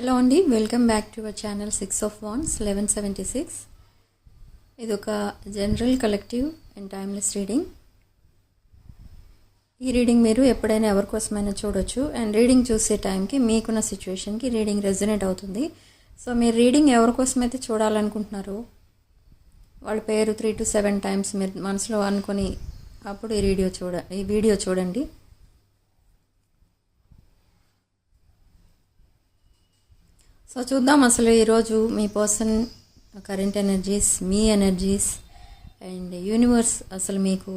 Hello అండి welcome back to our channel six of wands eleven seventy six. ఇది ఒక general collective and timeless reading. ఈ reading మీరు ఎప్పుడైనా ఎవరి కోసమైనా చూడొచ్చు. అండ్ రీడింగ్ చూసే టైంకి మీకున్న సిచ్యువేషన్కి రీడింగ్ రెజనేట్ అవుతుంది. సో మీరు రీడింగ్ ఎవరి కోసమైతే చూడాలనుకుంటున్నారు వాళ్ళ పేరు త్రీ టు సెవెన్ టైమ్స్ మీరు మనసులో అనుకొని అప్పుడు ఈ వీడియో చూడ ఈ వీడియో చూడండి. సో చూద్దాం అసలు ఈరోజు మీ పర్సన్ కరెంట్ ఎనర్జీస్ మీ ఎనర్జీస్ అండ్ యూనివర్స్ అసలు మీకు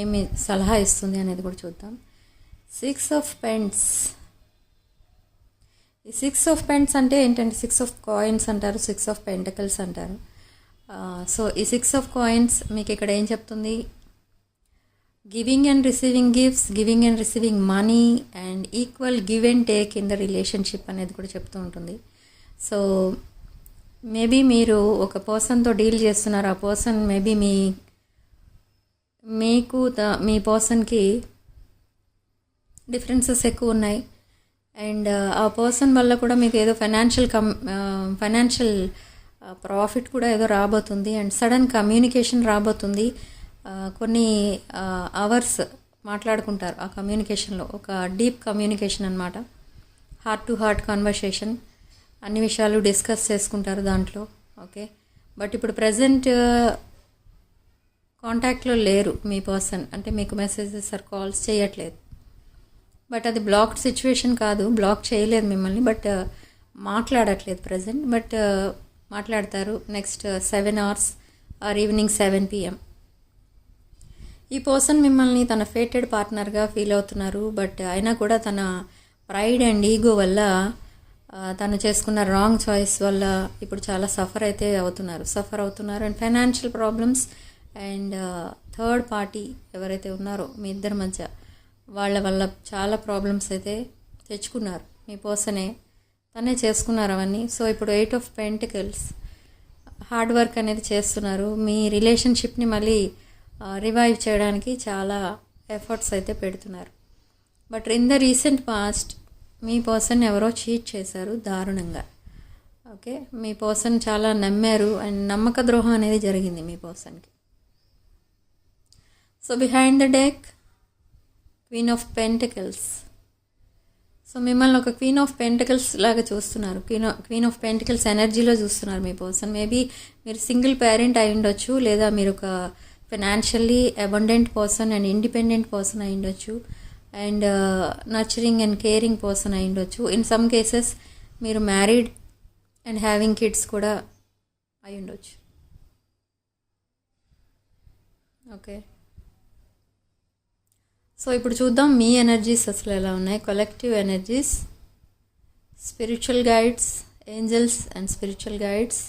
ఏమి సలహా ఇస్తుంది అనేది కూడా చూద్దాం. సిక్స్ ఆఫ్ పెంట్స్ ఈ సిక్స్ ఆఫ్ పెంట్స్ అంటే ఏంటంటే సిక్స్ ఆఫ్ కాయిన్స్ అంటారు సిక్స్ ఆఫ్ పెంటకల్స్ అంటారు. సో ఈ సిక్స్ ఆఫ్ కాయిన్స్ మీకు ఇక్కడ ఏం చెప్తుంది? Giving and receiving gifts giving and receiving money and equal give and take in the relationship అనేది కూడా చెప్తూ ఉంటుంది. సో మేబీ మీరు ఒక పర్సన్తో డీల్ చేస్తున్నారు. ఆ పర్సన్ మేబీ మీ మీకు మీ పర్సన్కి డిఫరెన్సెస్ ఎక్కువ ఉన్నాయి. అండ్ ఆ పర్సన్ వల్ల కూడా మీకు ఏదో ఫైనాన్షియల్ కమ్ ఫైనాన్షియల్ ప్రాఫిట్ కూడా ఏదో రాబోతుంది. అండ్ సడన్ కమ్యూనికేషన్ రాబోతుంది. కొన్ని అవర్స్ మాట్లాడుకుంటారు ఆ కమ్యూనికేషన్లో ఒక డీప్ కమ్యూనికేషన్ అనమాట హార్ట్ టు హార్ట్ కాన్వర్సేషన్ అన్ని విషయాలు డిస్కస్ చేసుకుంటారు దాంట్లో. ఓకే బట్ ఇప్పుడు ప్రజెంట్ కాంటాక్ట్లో లేరు మీ పర్సన్ అంటే మీకు మెసేజెస్ ఆర్ కాల్స్ చేయట్లేదు. బట్ అది బ్లాక్డ్ సిచ్యువేషన్ కాదు. బ్లాక్ చేయలేదు మిమ్మల్ని. బట్ మాట్లాడట్లేదు ప్రజెంట్ బట్ మాట్లాడతారు next seven hours or evening seven PM ఈ పర్సన్ మిమ్మల్ని తన ఫేటెడ్ పార్ట్నర్గా ఫీల్ అవుతున్నారు బట్ అయినా కూడా తన ప్రైడ్ అండ్ ఈగో వల్ల తను చేసుకున్న రాంగ్ చాయిస్ వల్ల ఇప్పుడు చాలా సఫర్ అయితే అవుతున్నారు. సఫర్ అవుతున్నారు. And financial problems and third party ఎవరైతే ఉన్నారో మీ ఇద్దరి మధ్య వాళ్ళ వల్ల చాలా ప్రాబ్లమ్స్ అయితే తెచ్చుకున్నారు. మీ పర్సనే తనే చేసుకున్నారు అవన్నీ. సో ఇప్పుడు eight of pentacles hard work అనేది చేస్తున్నారు. మీ రిలేషన్షిప్ని మళ్ళీ రివైవ్ చేయడానికి చాలా ఎఫర్ట్స్ అయితే పెడుతున్నారు. But in the recent past me person ఎవరో చీట్ చేశారు దారుణంగా. ఓకే మీ పర్సన్ చాలా నమ్మారు అండ్ నమ్మక ద్రోహం అనేది జరిగింది మీ పర్సన్కి so behind the deck queen of pentacles so మిమ్మల్ని ఒక క్వీన్ ఆఫ్ పెంటికల్స్ లాగా చూస్తున్నారు. క్వీన్ క్వీన్ ఆఫ్ పెంటికల్స్ ఎనర్జీలో చూస్తున్నారు మీ పర్సన్ మేబీ మీరు సింగిల్ పేరెంట్ అయి ఉండొచ్చు లేదా మీరు ఒక financially abundant person and independent person అయి ఉండొచ్చు and nurturing and caring person అయి ఉండొచ్చు ఇన్ సమ్ కేసెస్ మీరు మ్యారీడ్ అండ్ హ్యావింగ్ కిడ్స్ కూడా అయి ఉండొచ్చు ఓకే సో ఇప్పుడు చూద్దాం మీ ఎనర్జీస్ అసలు ఎలా ఉన్నాయి? Collective energies spiritual guides angels and spiritual guides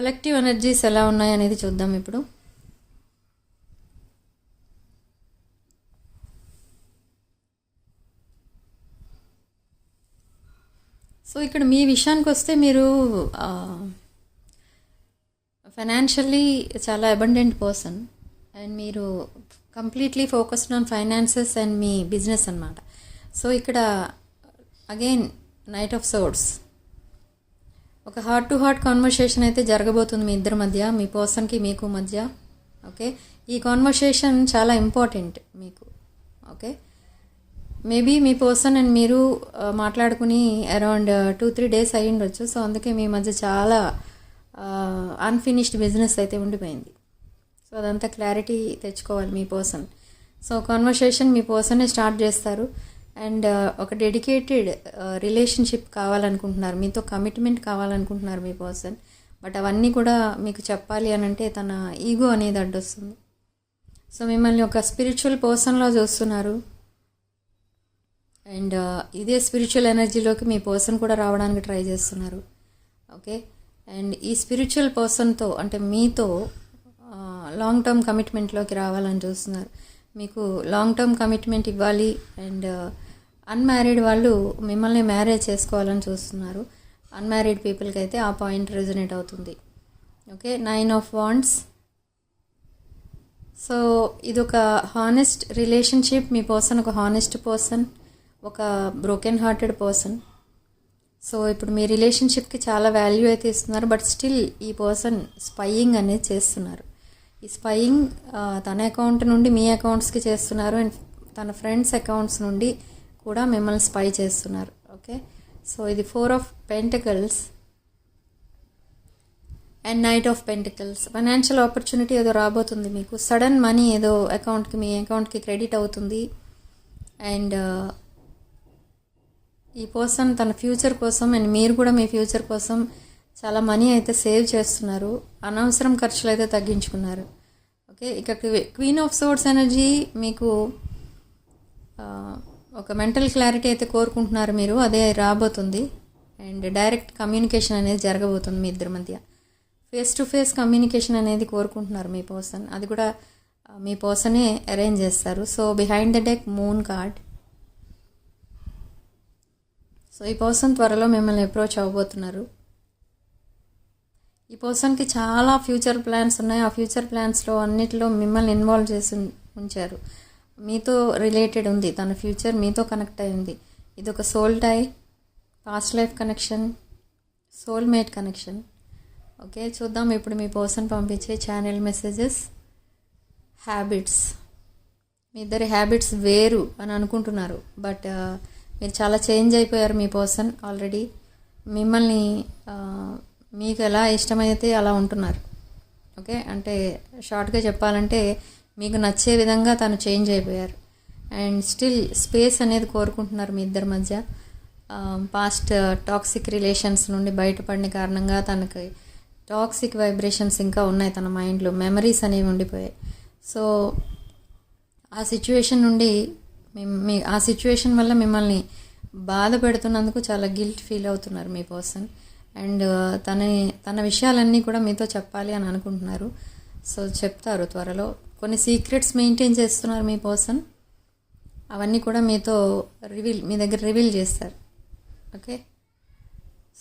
collective energies ఎలా ఉన్నాయి అనేది చూద్దాం ఇప్పుడు. సో ఇక్కడ మీ విషయానికి వస్తే మీరు ఫైనాన్షియల్లీ చాలా అబండెంట్ పర్సన్ అండ్ మీరు completely focused on finances and me business అనమాట సో ఇక్కడ అగైన్ నైట్ ఆఫ్ సోర్స్ ఒక హార్ట్ టు హార్ట్ కాన్వర్సేషన్ అయితే జరగబోతుంది మీ ఇద్దరి మధ్య మీ పర్సన్కి మీకు మధ్య. ఓకే ఈ కాన్వర్సేషన్ చాలా ఇంపార్టెంట్ మీకు. ఓకే మేబీ మీ పర్సన్ అండ్ మీరు uh, మాట్లాడుకుని అరౌండ్ టూ త్రీ డేస్ అయ్యి ఉండొచ్చు. సో అందుకే మీ మధ్య చాలా uh, అన్ఫినిష్డ్ బిజినెస్ అయితే ఉండిపోయింది. సో అదంతా క్లారిటీ తెచ్చుకోవాలి మీ పర్సన్ సో కాన్వర్సేషన్ మీ పర్సనే స్టార్ట్ చేస్తారు? అండ్ ఒక డెడికేటెడ్ రిలేషన్షిప్ కావాలనుకుంటున్నారు. మీతో కమిట్మెంట్ కావాలనుకుంటున్నారు మీ పర్సన్. బట్ అవన్నీ కూడా మీకు చెప్పాలి అని అంటే తన ఈగో అనేది అడ్డొస్తుంది. సో మిమ్మల్ని ఒక స్పిరిచువల్ పర్సన్లో చూస్తున్నారు. అండ్ ఇదే స్పిరిచువల్ ఎనర్జీలోకి మీ పర్సన్ కూడా రావడానికి ట్రై చేస్తున్నారు. ఓకే? అండ్ ఈ స్పిరిచువల్ పర్సన్తో అంటే మీతో లాంగ్ టర్మ్ కమిట్మెంట్లోకి రావాలని చూస్తున్నారు. మీకు లాంగ్ టర్మ్ కమిట్మెంట్ ఇవ్వాలి అండ్ అన్మ్యారీడ్ uh, వాళ్ళు మిమ్మల్ని మ్యారేజ్ చేసుకోవాలని చూస్తున్నారు. అన్మ్యారీడ్ పీపుల్కి అయితే ఆ పాయింట్ రెజనేట్ అవుతుంది. Okay nine of wands so ఇది ఒక హానెస్ట్ రిలేషన్షిప్ మీ పర్సన్ ఒక హానెస్ట్ పర్సన్ ఒక బ్రోకెన్ హార్టెడ్ పర్సన్ సో ఇప్పుడు మీ రిలేషన్షిప్కి చాలా వాల్యూ అయితే ఇస్తున్నారు బట్ స్టిల్ ఈ పర్సన్ స్పయింగ్ అనేది చేస్తున్నారు. ఈ స్పయింగ్ uh, తన అకౌంట్ నుండి మీ అకౌంట్స్కి చేస్తున్నారు అండ్ తన ఫ్రెండ్స్ అకౌంట్స్ నుండి కూడా మిమ్మల్ని స్పై చేస్తున్నారు ఓకే సో ఇది four of pentacles and knight of pentacles financial opportunity ఏదో రాబోతుంది మీకు. సడన్ మనీ ఏదో అకౌంట్కి మీ అకౌంట్కి క్రెడిట్ అవుతుంది. అండ్ uh, ఈ పర్సన్ తన ఫ్యూచర్ కోసం అండ్ మీరు కూడా మీ ఫ్యూచర్ కోసం చాలా మనీ అయితే సేవ్ చేస్తున్నారు. అనవసరం ఖర్చులు అయితే తగ్గించుకున్నారు. ఓకే ఇక క్వీన్ ఆఫ్ సోర్స్ ఎనర్జీ మీకు ఒక మెంటల్ క్లారిటీ అయితే కోరుకుంటున్నారు మీరు అదే రాబోతుంది. అండ్ డైరెక్ట్ కమ్యూనికేషన్ అనేది జరగబోతుంది మీ ఇద్దరి మధ్య. ఫేస్ టు ఫేస్ కమ్యూనికేషన్ అనేది కోరుకుంటున్నారు మీ పర్సన్. అది కూడా మీ పర్సనే అరేంజ్ చేస్తారు. So behind the deck moon card so ఈ పర్సన్ త్వరలో మిమ్మల్ని అప్రోచ్ అవ్వబోతున్నారు. ఈ పర్సన్కి చాలా ఫ్యూచర్ ప్లాన్స్ ఉన్నాయి. ఆ ఫ్యూచర్ ప్లాన్స్లో అన్నిటిలో మిమ్మల్ని ఇన్వాల్వ్ చేసి ఉంచారు. మీతో రిలేటెడ్ ఉంది. తన ఫ్యూచర్ మీతో కనెక్ట్ అయింది ఇది ఒక soul tie past life connection soul mate connection. Okay చూద్దాం ఇప్పుడు మీ పర్సన్ పంపించే ఛానల్ మెసేజెస్ హ్యాబిట్స్. మీ ఇద్దరి హ్యాబిట్స్ వేరు అని అనుకుంటున్నారు. బట్ మీరు చాలా చేంజ్ అయిపోయారు మీ పర్సన్ ఆల్రెడీ. మిమ్మల్ని మీకు ఎలా ఇష్టమైతే అలా ఉంటున్నారు. ఓకే? అంటే షార్ట్గా చెప్పాలంటే మీకు నచ్చే విధంగా తను చేంజ్ అయిపోయారు. అండ్ స్టిల్ స్పేస్ అనేది కోరుకుంటున్నారు మీ ఇద్దరి మధ్య. పాస్ట్ టాక్సిక్ రిలేషన్స్ నుండి బయటపడిన కారణంగా తనకి టాక్సిక్ వైబ్రేషన్స్ ఇంకా ఉన్నాయి తన మైండ్లో. మెమరీస్ అనేవి ఉండిపోయాయి. సో ఆ సిచ్యువేషన్ నుండి మీ ఆ సిచ్యువేషన్ వల్ల మిమ్మల్ని బాధ పెడుతున్నందుకు చాలా గిల్ట్ ఫీల్ అవుతున్నారు మీ పర్సన్. అండ్ తన తన విషయాలన్నీ కూడా మీతో చెప్పాలి అని అనుకుంటున్నారు. సో చెప్తారు త్వరలో. కొన్ని సీక్రెట్స్ మెయింటైన్ చేస్తున్నారు మీ పర్సన్? అవన్నీ కూడా మీతో రివీల్ మీ దగ్గర రివీల్ చేస్తారు. ఓకే?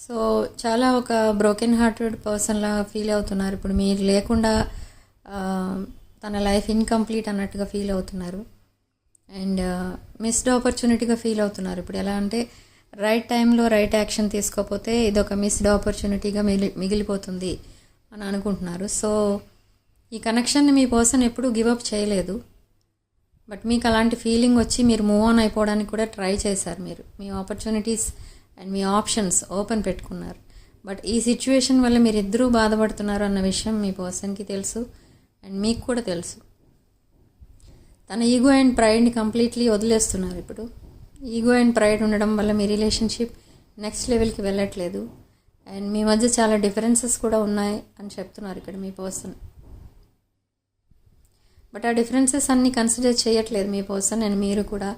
సో చాలా ఒక బ్రోకెన్ హార్టెడ్ పర్సన్లా ఫీల్ అవుతున్నారు. ఇప్పుడు మీరు లేకుండా తన లైఫ్ ఇన్కంప్లీట్ అన్నట్టుగా ఫీల్ అవుతున్నారు. అండ్ మిస్డ్ ఆపర్చునిటీగా ఫీల్ అవుతున్నారు. ఇప్పుడు ఎలా అంటే రైట్ టైంలో రైట్ యాక్షన్ తీసుకోకపోతే ఇది ఒక మిస్డ్ ఆపర్చునిటీగా మిగిలి మిగిలిపోతుంది అని అనుకుంటున్నారు. సో ఈ కనెక్షన్ని మీ పర్సన్ ఎప్పుడూ గివప్ చేయలేదు. బట్ మీకు అలాంటి ఫీలింగ్ వచ్చి మీరు మూవ్ ఆన్ అయిపోవడానికి కూడా ట్రై చేశారు మీరు. మీ ఆపర్చునిటీస్ అండ్ మీ ఆప్షన్స్ ఓపెన్ పెట్టుకున్నారు. బట్ ఈ సిచ్యువేషన్ వల్ల మీరు ఇద్దరూ బాధపడుతున్నారు అన్న విషయం మీ పర్సన్కి తెలుసు అండ్ మీకు కూడా తెలుసు. తన ఈగో అండ్ ప్రైడ్ని కంప్లీట్లీ వదిలేస్తున్నారు ఇప్పుడు. ఈగో అండ్ ప్రైడ్ ఉండడం వల్ల మీ రిలేషన్షిప్ నెక్స్ట్ లెవెల్కి వెళ్ళట్లేదు. అండ్ మీ మధ్య చాలా డిఫరెన్సెస్ కూడా ఉన్నాయి అని చెప్తున్నారు ఇక్కడ మీ పర్సన్ బట్ ఆ డిఫరెన్సెస్ అన్నీ కన్సిడర్ చేయట్లేదు మీ పర్సన్ అండ్ మీరు కూడా.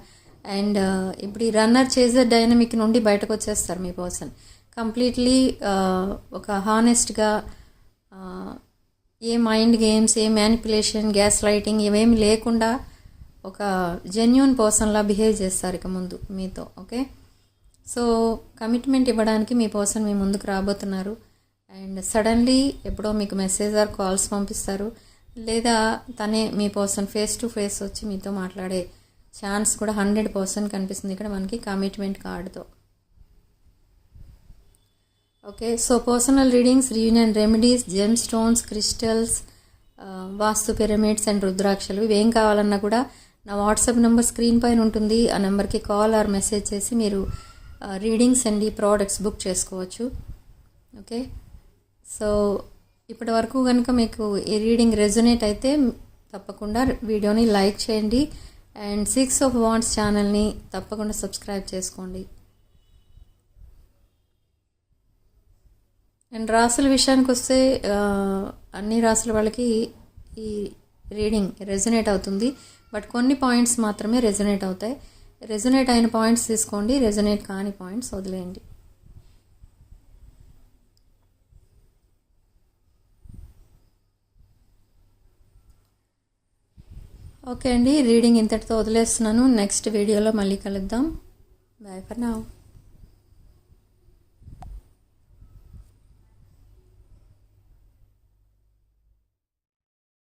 అండ్ uh, ఇప్పుడు ఈ రన్నర్ చేసే డైనమిక్ నుండి బయటకు వచ్చేస్తారు మీ పర్సన్ కంప్లీట్లీ uh, ఒక హానెస్ట్గా uh, ఏ మైండ్ గేమ్స్ ఏ మ్యానిపులేషన్ గ్యాస్ లైటింగ్ ఇవేమి లేకుండా ఒక జెన్యున్ పర్సన్లా బిహేవ్ చేస్తారు ఇక ముందు మీతో ఓకే సో కమిట్మెంట్ ఇవ్వడానికి మీ పర్సన్ మీ ముందుకు రాబోతున్నారు. అండ్ సడన్లీ ఎప్పుడో మీకు మెసేజ్ ఆర్ కాల్స్ పంపిస్తారు. లేదా తనే మీ పర్సన్ ఫేస్ టు ఫేస్ వచ్చి మీతో మాట్లాడే ఛాన్స్ కూడా హండ్రెడ్ పర్సెంట్ కనిపిస్తుంది ఇక్కడ మనకి కమిట్మెంట్ కార్డుతో okay so personal readings reunion remedies gem stones crystals vastu pyramids and రుద్రాక్షలు ఇవేం కావాలన్నా కూడా నా వాట్సాప్ నెంబర్ స్క్రీన్ పైన ఉంటుంది. ఆ నెంబర్కి కాల్ ఆర్ మెసేజ్ చేసి మీరు రీడింగ్స్ అండ్ ఈ ప్రోడక్ట్స్ బుక్ చేసుకోవచ్చు. ఓకే? సో ఇప్పటి వరకు కనుక మీకు ఈ రీడింగ్ రెజొనేట్ అయితే తప్పకుండా వీడియోని లైక్ చేయండి. అండ్ సిక్స్ ఆఫ్ వాంట్స్ ఛానల్ని తప్పకుండా సబ్స్క్రైబ్ చేసుకోండి. అండ్ రాసుల విషయానికి వస్తే అన్ని రాసుల వాళ్ళకి ఈ రీడింగ్ రెజనేట్ అవుతుంది. బట్ కొన్ని పాయింట్స్ మాత్రమే రెజొనేట్ అవుతాయి. రెజొనేట్ అయిన పాయింట్స్ తీసుకోండి రెజొనేట్ కాని పాయింట్స్ వదిలేయండి. ఓకే అండి రీడింగ్ ఇంతటితో వదిలేస్తున్నాను. నెక్స్ట్ వీడియోలో మళ్ళీ కలుద్దాం. Bye for now